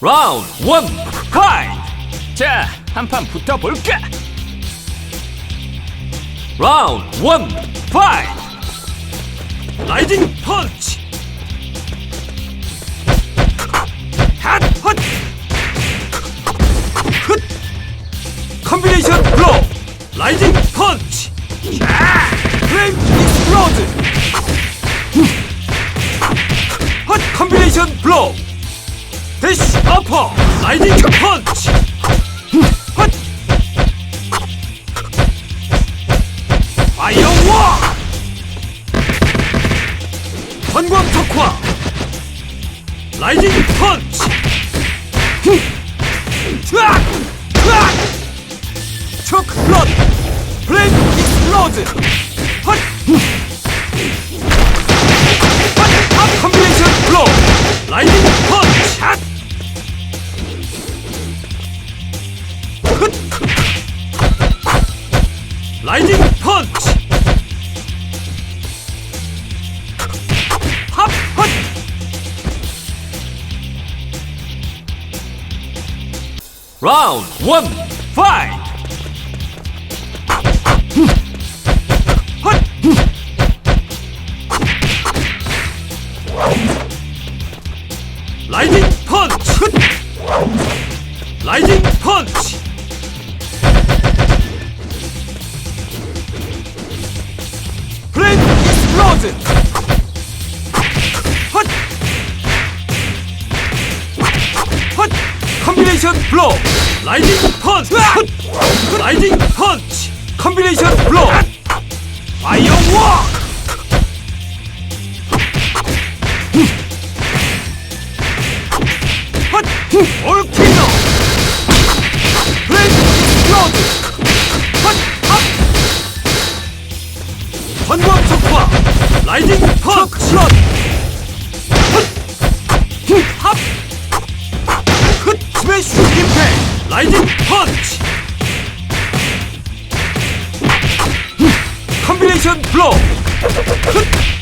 라운드 원 파이트 자 한 판 붙어볼까 라운드 원 파이트 라이징 펀치 대시 어퍼 라이딩 펀치 헛 파이어워 전광 턱화. 라이딩 펀치 트악 트악 초크 플러드 플레임 익스플로드 라이딩 펀치 합! 헛! 라운드 원 파이트 헛! 라이딩 펀치 헛! 라이딩 펀치 헛! 헛! 컴비네이션 블로우 라이딩 펀치 헛! 라이딩 펀치 컴비네이션 블로우 파이어 워 헛! 올키노 플레임 익스플로드 헛! 합! 전광 척화 라이딩 펀치 헛! 헛! 합! 헛! 스매시 임팩 라이딩 펀치 컴비네이션 블로우 헛!